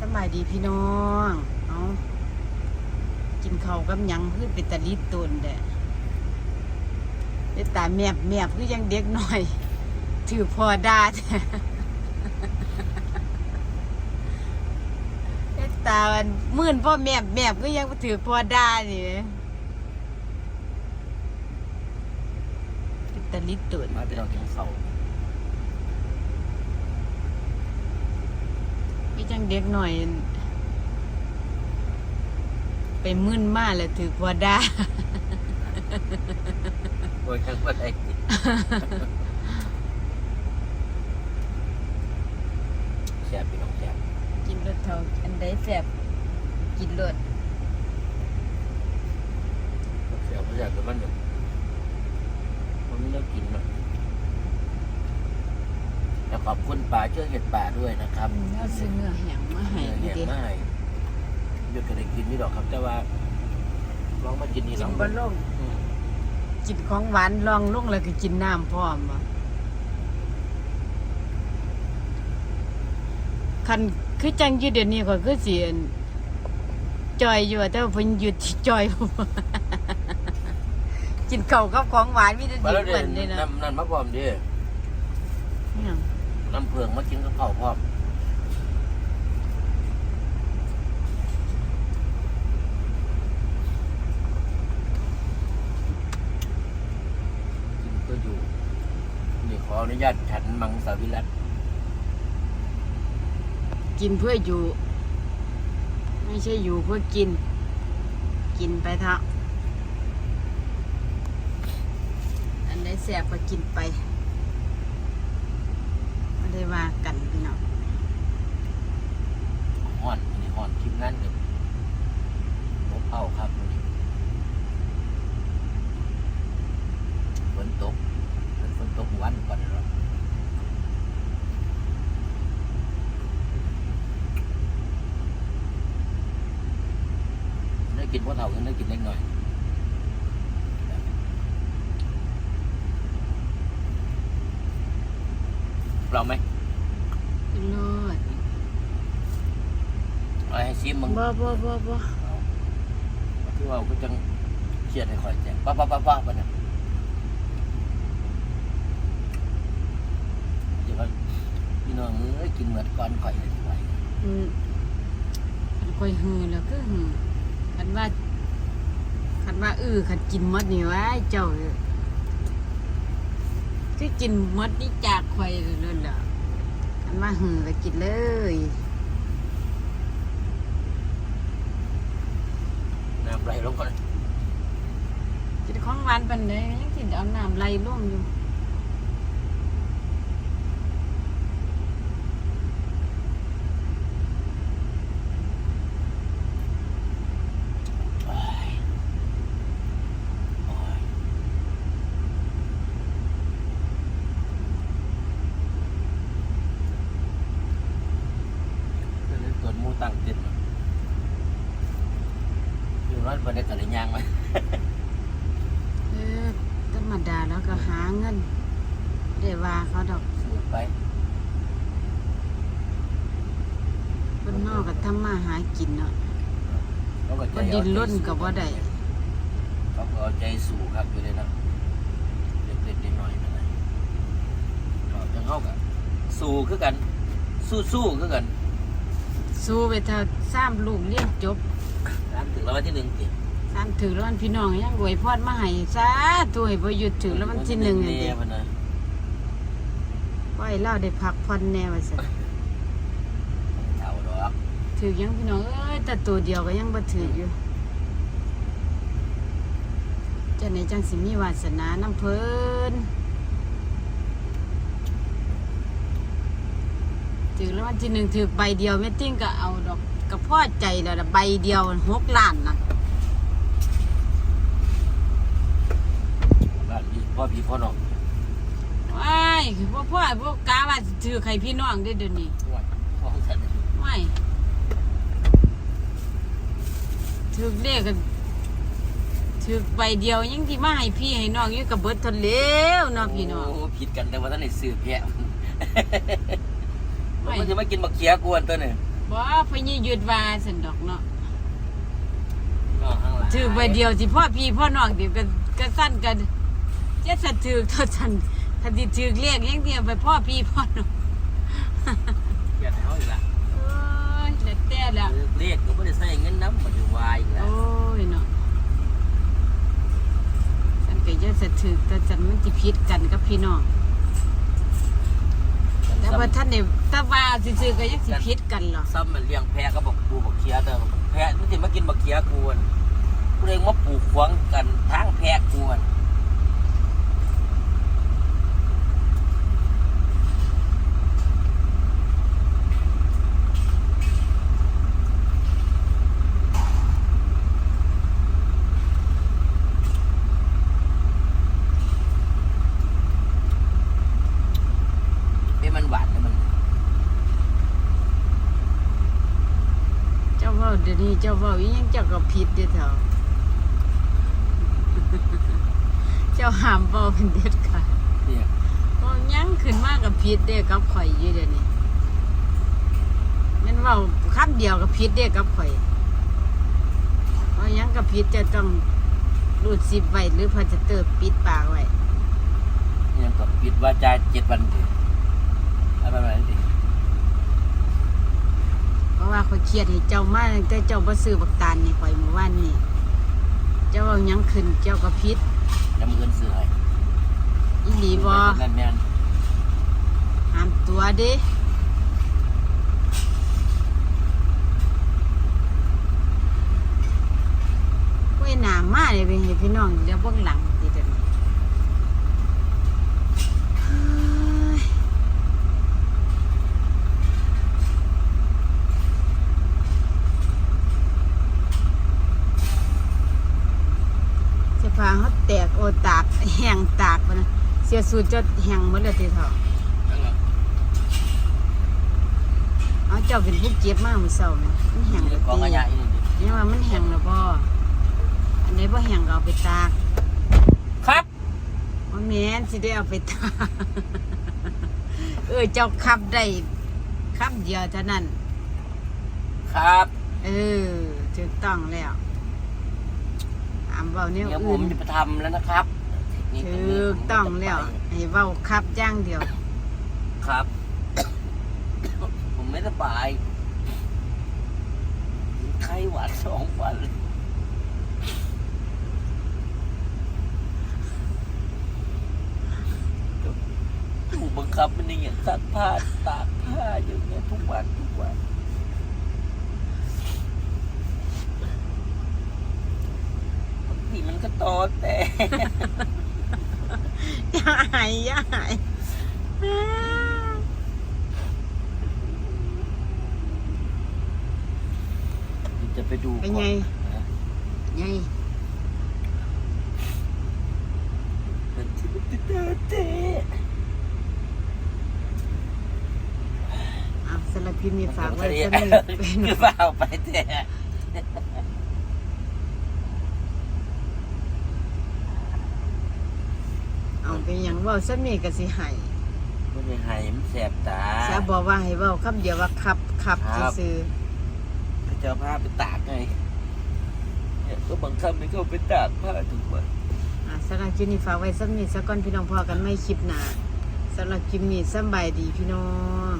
สบายดีพี่น้องเอากินเขากับยังคือเป็นตะลิตุนแดะเป็นตาแมบแมบคือยังเด็กหน่อย ถือพอดาเป็นตามันมื่นพ่อแมบแมบก็ยังถือพอดานี่เป็นตะลิตุนมาไปลองกินเขาว พี่จังเด็กหน่อย ไปมื่นมาแล้วถือพอดาโดยทั้งหมดไอ้แซ่บพี่น้องแซ่บกินรสเท่าอันใดแสบกินรสแซ่บเพราะอยากจะมันแบบมันไม่เลิกกินเนาะแต่ ขอบคุณป่าเชื่อเห็ดป่าด้วยนะครับเอาซื้อเนื้อแห้งมาให้เนื้อดีแห้งเด็มาให้หยุดก็ได้กินนี่ดอกครับ แต่ว่าลองมากินนี่ลกิองนบ่ลงอืมกินของหวานลองลงแล้วก็กินน้ำพร้อมอะคันคือจังอยู่เดี๋ยวนี้ก็คือสิอั่นจอยอยู่อะแต่ว่าเพิ่นหยุดที่จอยกินข้าวกับของหวานมีแต่มาดีแล้วกเดี๋ยว่านี่นะน้ำนั่นมาพร้อมดิเน้ำเผืองมากินกับข้าวพร้อมกินก็อยู่นี่ขออนุญาตฉันมังสวิรัตกินเพื่ออยู่ ไม่ใช่อยู่เพื่อกิน กินไปเถอะอันใดแสบก็กินไป ไม่ได้ว่ากันพี่น้องห่อนนี่ห่อนทีมงานกับผมเอาครับนี้ฝนตกฝนตกวันก่อนเนาะได้กินพวกเท่ากันได้กินเล็กหน่อยเราไหม กินโลดเอาให้ซิมมึงบ่บ่บ่บ่คือว่าก็จังเครียดให้คอยแจ้งป้าป้าป้าป้าปะเนี่ยเดี๋ยวว่าพี่น้องเอ้ยกินเหมือนก้อนข่อยเลยที่ไหวอืมคันค่อยหือแล้วก็หือคันว่าคันว่าอื้อคันกินหมดนี่ว่าเจ้าคือกินหมดนี่จากข่อยเลยล่ะ คันว่าหือก็กินเลยน้ำไหลลงก่อนกินของหวานปันเลยยังกินเอาน้ำไหลล่วงอยู่ โอ้ยโอ้ยเดี๋ยวเกิดหมูตั้งติดมาอยู่ร้อนประเด็นแต่ละอยางไหม เออธรรมดาแล้วก็หาเงินได้ ว่าเขาดอกซื้อไปคนนอกก็ทำมาหากินเนาะเขาก็ใจคนดินร่นก็บ่ได้เขาก็เอาใจสู่ครับอยู่เลยนะเล็กๆน้อยๆนั่นแหละเขาจังเขาก็สู้คือกัน สู้สู้คือกัน สู้ไปเถอะสามลูกเรียนจบตามถึงรางวัลที่หนึ่งติสามถือแล้ววันพี่น้องยังรวยพอดมาให้สาตัวให้บ่หยุดถือแล้ววันที่หนึ่งนี่เดีเด้มันนะ ว่าให้เราได้พักผ่อนแน่ว่าซั่นเท่าดอกถือยังพี่น้องเอ้ยแต่ตัวเดียวก็ยังบ่ถืออยู่จังไหนจังสิมีวาสนาน้ำเพิ่นถือแล้ววันที่หนึ่งถือใบเดียวแม่ติ้งก็เอาดอกก็พอใจแล้วล่ะใบเดียวหกล้านนะบ้านพี่พ่อพี่พ่อน้องว้าย คือพ่อพ่อพวกกาว่าสิถือใครพี่น้องได้อเดี๋ยวนี้พ่อฉันไม่ถือเลขกันถือใบเดียวยังที่มาให้พี่ให้น้องอยู่กับเบิดทนเลี้ยวเนาะพี่น้องโผิดกันแต่ว่าท่านได้ซื้อแพะไม่มันจะมากินบักเขียกวนตัวเนี่ยบ่พะยี่หยุดว่าสันดอกเนาะก็ข้างหลังถือใบเดียวสิพ่อพี่พ่อน้องเดี๋ยวก็ก็สั้นกันเจ็ดสันถือเท่าสัน ถ้าสิถือเรียกอย่างเดียวไปพ่อพี่พ่อน้องอยากให้เขาอีกละโอ้ยแล้วแต่ละเรียกก็ไม่ได้ใส่เงินน้ำมันจะวายอีกละโอ้ยเนาะฉันก็จะสะถือแต่ฉันมันจะพิษกันกับพี่น้องแต่ว่าท่านเนี่ยถ้าว่าซื่อๆก็ยังสิพิษกันหรอกซ้ำมันเลี้ยงแพะก็บอกปูบอกเคียแต่แพะมันจะมากินบักเคียกวนกูเลยมาปลูกขวางกันทางแพะกวนเป็นมันหวานนะมัน เจ้าเว่าเดี๋ ยวนี้เจ้าเว่าอีหยังเจ้าก็ผิดเด้อเถอะเจ้าห้ามเว้าเป็นเด็ดขาดเนี่ยเว้าหยังขึ้นมากับผิดเด้อกับข่อยอยู่เดี๋ยวนี้แม่นเว้าคำเดียวกับผิดเด้อกับข่อยเว้าหยังกับผิดจะต้องรูดซิบไว้หรือพลาสเตอร์ปิดปากไว้ยังกับปิดวาจาเจ็ดวันดิอะไรแบบนี้ดิ เพราะว่าข่อยเครียดให้เจ้ามาตั้งแต่เจ้าบ่ซื้อบักตาลนี่ข่อยเมื่อวานนี่เจ้าเว้าหยังขึ้นเจ้าก็ผิดน้ำเงินเสือให้อีหลีบ่นั่นแม่นห้ามตัวเด้เว้ยหนามาเลยไปให้พี่น้องเดี๋ยวเบื้องหลังติดเดี๋ยวนี้เฮ้ยเสื้อ ผ้าเขาแตกโอตากแห้งตากไปนะเสียสูตรจะแห้งหมดเลยทีเถอะนั่นแหละเอาเจ้าเป็นผู้เจ็บมากมือเศร้าไหมมันแห้งนี่แล้วกองตีขยะอีนี่ดินี่ว่ามันแห้งแล้วบ่อันไหนบ่แห้งก็เอาไปตาก ครับว่าแม่นสิได้เอาไปตาก เออเจ้าขับได้ขับเดียวเท่านั้น ครับ เออถูกต้องแล้วอามเว้าเนี่ยเดี๋ยวผอื่มนจะไปทำแล้วนะครับนี่ถูกต้องแล้วให้เว้าขับอย่างเดียว ครับ ผมไม่สบายไข้หวัดสองวัน ถูกบังคับมันอย่างซักผ้าตากผ้าอย่างเงี้ยทุกวันทุกวัน บางทีมันก็ตอแต่อย่าหายอย่าหายอ้าจะไปดูเป็นก่อไงนะไงมันที่มันจะเตอเตะอะสำหรับคลิปนี้ฝากไว้เสนิทเป็นคือเปล่าไปแต่ เอาเป็นอย่างเว่าสนิทก็สิใหายมันยังไห้มันแสบตาเสียบอกว่าให้เว้าคำเดียวว่าขับขับครับ ซื่อพระเจ้าผ้าไปตากไงเนี่ยก็บังคับให้เขาไปตากผ้าทุกวัน ๆอะสำหรับคลิปนี้ฝากไว้สนิทสักก่อนพี่น้องพอกันไม่คลิปหนาสำหรับคลิปนี้สำบายดีพี่น้อง